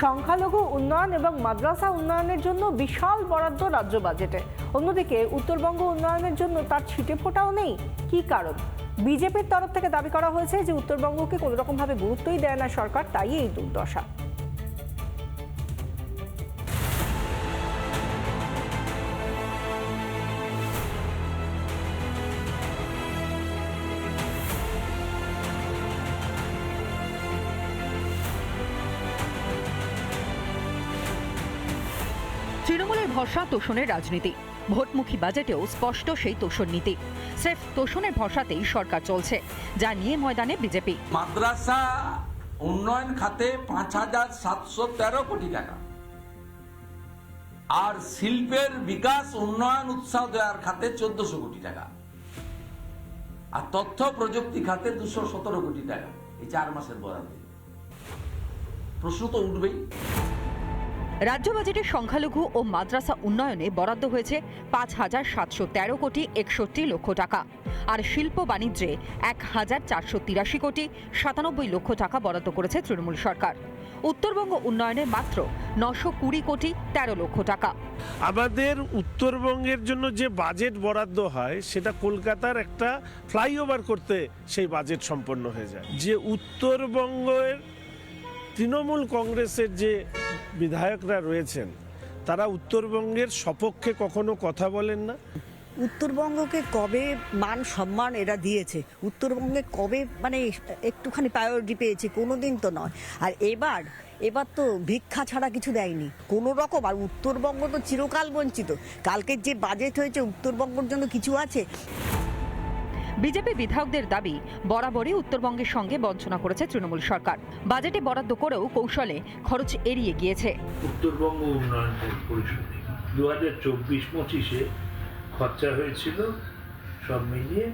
সংখ্যালঘু উন্নয়ন এবং মাদ্রাসা উন্নয়নের জন্য বিশাল বরাদ্দ রাজ্য বাজেটে। অন্যদিকে, উত্তরবঙ্গ উন্নয়নের জন্য তার ছিটে ফোটাও নেই। কি কারণ? বিজেপির তরফ থেকে দাবি করা হয়েছে যে, উত্তরবঙ্গকে কোনোরকমভাবে গুরুত্বই দেয় না সরকার, তাই এই দুর্দশা। তৃণমূলের ভরসা তোষণের রাজনীতি। ভোটমুখী বাজেটেও স্পষ্ট সেই তোষণ নীতি। স্রেফ তোষণের ভরসাতেই সরকার চলছে, যা নিয়ে ময়দানে বিজেপি। মাদ্রাসা উন্নয়ন খাতে পাঁচ হাজার সাতশো তেরো কোটি টাকা। আর শিল্পের বিকাশ উন্নয়ন উৎসাহ দেওয়ার খাতে চোদ্দশো কোটি টাকা। আর তথ্য প্রযুক্তি খাতে দুশো সতেরো কোটি টাকা, এই চার মাসের বরাদ্দ। প্রশ্ন তো উঠবেই। রাজ্য বাজেটে সংখ্যালঘু ও মাদ্রাসা উন্নয়নে বরাদ্দ হয়েছে পাঁচ হাজার সাতশো তেরো কোটি একষট্টি লক্ষ টাকা। আর শিল্প বাণিজ্যে এক হাজার চারশো তিরাশি কোটি সাতানব্বই লক্ষ টাকা বরাদ্দ করেছে তৃণমূল সরকার। উত্তরবঙ্গ উন্নয়নে মাত্র নশো কুড়ি কোটি তেরো লক্ষ টাকা। আমাদের উত্তরবঙ্গের জন্য যে বাজেট বরাদ্দ হয়, সেটা কলকাতার একটা ফ্লাইওভার করতে সেই বাজেট সম্পন্ন হয়ে যায়। যে উত্তরবঙ্গের তৃণমূল কংগ্রেসের যে বিধায়করা রয়েছেন, তারা উত্তরবঙ্গের সপক্ষে কখনো কথা বলেন না? উত্তরবঙ্গকে কবে মান সম্মান এরা দিয়েছে? উত্তরবঙ্গে কবে মানে একটুখানি প্রায়োরিটি পেয়েছে? কোনো দিন তো নয়। আর এবার এবার তো ভিক্ষা ছাড়া কিছু দেয়নি। কোনো রকম আর উত্তরবঙ্গ তো চিরকাল বঞ্চিত। কালকের যে বাজেট হয়েছে, উত্তরবঙ্গের জন্য কিছু আছে? বিজেপি বিধায়কদের দাবি, বরাবরই উত্তরবঙ্গের সঙ্গে বঞ্চনা করেছে তৃণমূল সরকার। বাজেটে বরাদ্দ করেও কৌশলে খরচ এড়িয়ে গিয়েছে। উত্তরবঙ্গ উন্নয়ন পরিষদে দু হাজার চব্বিশ পঁচিশে খরচা হয়েছিল সব মিলিয়ে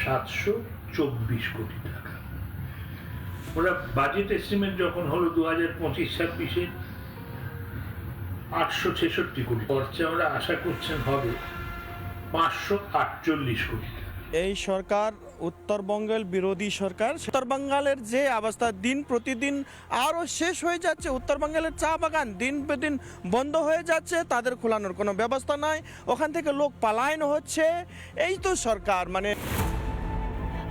সাতশো চব্বিশ কোটি টাকা। ওরা বাজেট এস্টিমেট যখন হলো দু হাজার পঁচিশ ছাব্বিশে, আটশো ছেষট্টি কোটি। খরচা ওরা আশা করছেন হবে পাঁচশো আটচল্লিশ কোটি এই সরকার উত্তরবঙ্গের বিরোধী সরকার। উত্তরবঙ্গালের যে অবস্থা, দিন প্রতিদিন আরও শেষ হয়ে যাচ্ছে। উত্তরবঙ্গের চা বাগান দিন প্রতিদিন বন্ধ হয়ে যাচ্ছে, তাদের খোলানোর কোনো ব্যবস্থা নাই। ওখান থেকে লোক পালায়ন হচ্ছে। এই তো সরকার মানে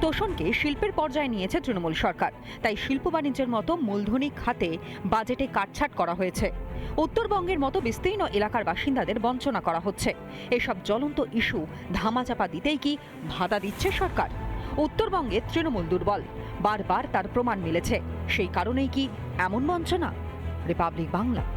তোষণকে শিল্পের পর্যায়ে নিয়েছে তৃণমূল সরকার। তাই শিল্প বাণিজ্যের মতো মূলধনী খাতে বাজেটে কাটছাট করা হয়েছে। উত্তরবঙ্গের মতো বিস্তীর্ণ এলাকার বাসিন্দাদের বঞ্চনা করা হচ্ছে। এসব জ্বলন্ত ইস্যু ধামাচাপা দিতেই কি ভাতা দিচ্ছে সরকার? উত্তরবঙ্গে তৃণমূল দুর্বল। বারবার তার প্রমাণ মিলেছে। সেই কারণেই কি এমন বঞ্চনা? রিপাবলিক বাংলা।